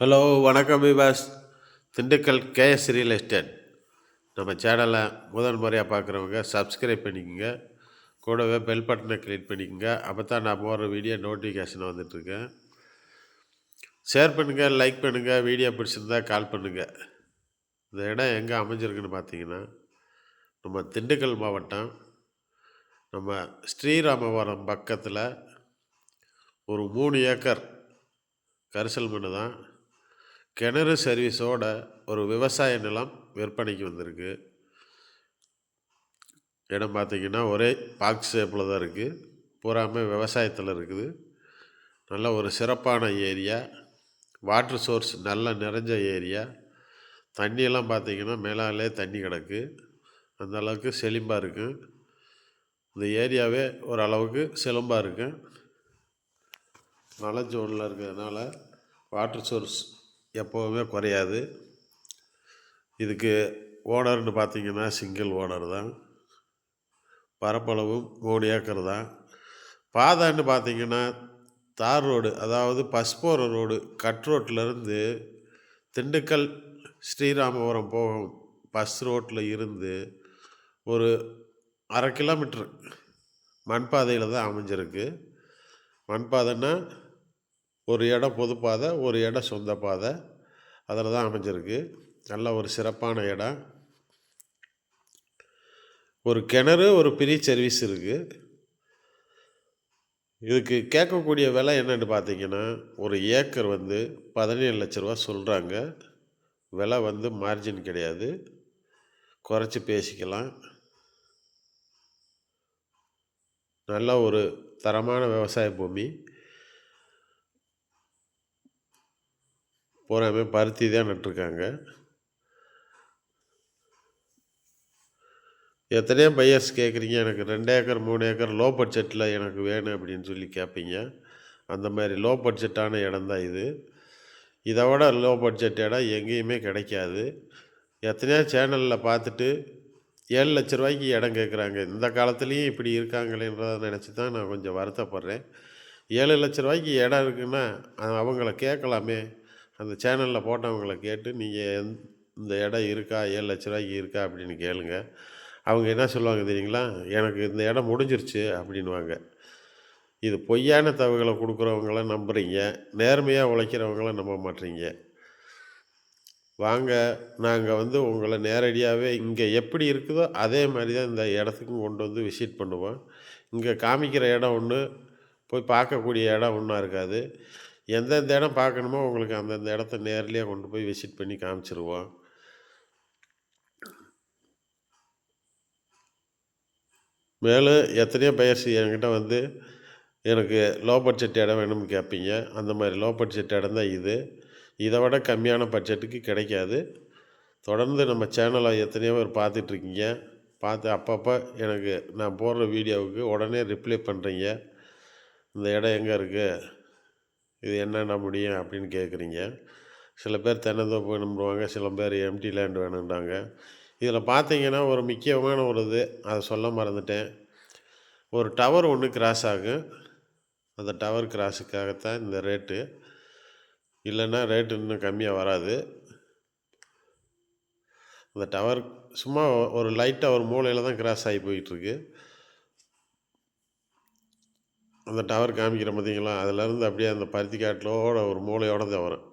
Hello வணக்கம் Vibas. Dindigul KS real estate. நம்ம சேனலை முதல் முறையாக பார்க்குறவங்க சப்ஸ்கிரைப் பண்ணிக்கோங்க. கூடவே பெல் பட்டனை கிளிக் பண்ணிக்கோங்க. அப்போ தான் நான் போடுற வீடியோ நோட்டிஃபிகேஷன் வந்துட்டுருக்கேன் ஷேர் பண்ணுங்கள் லைக் பண்ணுங்கள் வீடியோ பிடிச்சிருந்தா கால் பண்ணுங்கள் இந்த இடம் எங்கே அமைஞ்சிருக்குன்னு பார்த்தீங்கன்னா நம்ம திண்டுக்கல் மாவட்டம். நம்ம ஸ்ரீராமபுரம் பக்கத்தில் ஒரு மூணு ஏக்கர் கரிசல் மண்ணு தான். கிணறு சர்வீஸோட ஒரு விவசாய நிலம் விற்பனைக்கு வந்திருக்கு. இடம் பார்த்தீங்கன்னா ஒரே பாக்ஸ் ஷேப்பில் தான் இருக்குது பூராமே விவசாயத்தில் இருக்குது. நல்ல ஒரு சிறப்பான ஏரியா. வாட்ரு சோர்ஸ் நல்லா நிறைஞ்ச ஏரியா. தண்ணியெல்லாம் பார்த்திங்கன்னா மேலாலே தண்ணி கிடக்கு. அந்த அளவுக்கு செழிம்பாக இருக்கும் இந்த ஏரியாவே ஓரளவுக்கு செழும்பாக இருக்கும் மலை ஜோனில் இருக்கிறதுனால வாட்டர் சோர்ஸ் எப்போவுமே குறையாது. இதுக்கு ஓனர்னு பார்த்தீங்கன்னா சிங்கிள் ஓனர் தான். பரப்பளவும் மூணு ஏக்கர் தான். பாதைன்னு பார்த்தீங்கன்னா தார் ரோடு அதாவது பஸ்போர ரோடு கட் ரோட்லேருந்து திண்டுக்கல் ஸ்ரீராமபுரம் போகும் பஸ் ரோட்டில் இருந்து ஒரு அரை கிலோமீட்ரு மண்பாதையில் தான் அமைஞ்சிருக்கு. மண்பாதைன்னா ஒரு இடம் பொது பாதை ஒரு இடம் சொந்த பாதை. அதில் தான் அமைஞ்சிருக்கு. நல்ல ஒரு சிறப்பான இடம். ஒரு கிணறு ஒரு பெரிய சர்வீஸ் இருக்குது இதுக்கு கேட்கக்கூடிய விலை என்னென்னு பார்த்தீங்கன்னா ஒரு ஏக்கர் வந்து பதினேழு லட்ச ரூபா சொல்கிறாங்க விலை வந்து மார்ஜின் கிடையாது. குறைச்சி பேசிக்கலாம். நல்ல ஒரு தரமான விவசாய பூமி. பூராமே பருத்தி தான் நட்டுருக்காங்க. எத்தனையோ பையர்ஸ் கேட்குறீங்க எனக்கு ரெண்டு ஏக்கர் மூணு ஏக்கர் லோ பட்ஜெட்டில் எனக்கு வேணும் அப்படின்னு சொல்லி கேட்பீங்க அந்த மாதிரி லோ பட்ஜெட்டான இடம் தான் இது. இதை விட லோ பட்ஜெட் இடம் எங்கேயுமே கிடைக்காது. எத்தனையோ சேனலில் பார்த்துட்டு ஏழு லட்ச ரூபாய்க்கு இடம் கேட்குறாங்க இந்த காலத்துலேயும் இப்படி இருக்காங்களேன்றதை நினச்சி தான் நான் கொஞ்சம் வருத்தப்படுறேன். ஏழு லட்ச ரூபாய்க்கு இடம் இருக்குன்னா அவங்கள கேட்கலாமே. அந்த சேனலில் போட்டவங்கள கேட்டு நீங்கள் இந்த இடம் இருக்கா? ஏழு லட்ச ரூபாய்க்கு இருக்கா? அப்படின்னு கேளுங்க. அவங்க என்ன சொல்லுவாங்க தெரியுங்களா? எனக்கு இந்த இடம் முடிஞ்சிருச்சு அப்படின்வாங்க இது பொய்யான தகவலை கொடுக்குறவங்கள நம்புகிறீங்க நேர்மையாக உழைக்கிறவங்கள நம்ப மாட்டீங்க வாங்க நாங்கள் வந்து உங்களை நேரடியாகவே இங்கே எப்படி இருக்குதோ அதே மாதிரி தான் இந்த இடத்துக்கும் கொண்டு வந்து விசிட் பண்ணுவோம். இங்கே காமிக்கிற இடம் ஒன்று போய் பார்க்கக்கூடிய இடம் ஒன்றா இருக்காது. எந்தெந்த இடம் பார்க்கணுமோ உங்களுக்கு அந்தந்த இடத்த நேர்லேயே கொண்டு போய் விசிட் பண்ணி காமிச்சிருவோம். மேலும் எத்தனையோ பயிற்சி என்கிட்ட வந்து எனக்கு லோ பட்ஜெட் இடம் வேணும்னு கேட்பீங்க. அந்த மாதிரி லோ பட்ஜெட் இடம் தான் இது. இதை விட கம்மியான பட்ஜெட்டுக்கு கிடைக்காது. தொடர்ந்து நம்ம சேனலை எத்தனையோ பேர் பார்த்துட்ருக்கீங்க. பார்த்து அப்பப்போ எனக்கு நான் போடுற வீடியோவுக்கு உடனே ரிப்ளை பண்ணுறீங்க இந்த இடம் எங்கே இருக்குது இது என்னென்ன முடியும் அப்படின்னு கேட்குறீங்க. சில பேர் தென்னந்தோப்பு நம்புவாங்க சில பேர் எம்டி லேண்ட் வேணுன்றாங்க இதில் பார்த்தீங்கன்னா ஒரு முக்கியமான ஒரு இது அதை சொல்ல மறந்துட்டேன். ஒரு டவர் ஒன்று கிராஸ் ஆகும். அந்த டவர் கிராஸுக்காகத்தான் இந்த ரேட்டு இல்லைன்னா ரேட்டு இன்னும் கம்மியாக வராது. அந்த டவர் சும்மா ஒரு லைட்டாக ஒரு மூலையில் தான் கிராஸ் ஆகி போயிட்டுருக்கு. அந்த டவர் காமிக்கிற பார்த்தீங்களா அதுலேருந்து அப்படியே அந்த பருத்தி காட்டிலோட ஒரு மூளையோட தான் வரும்.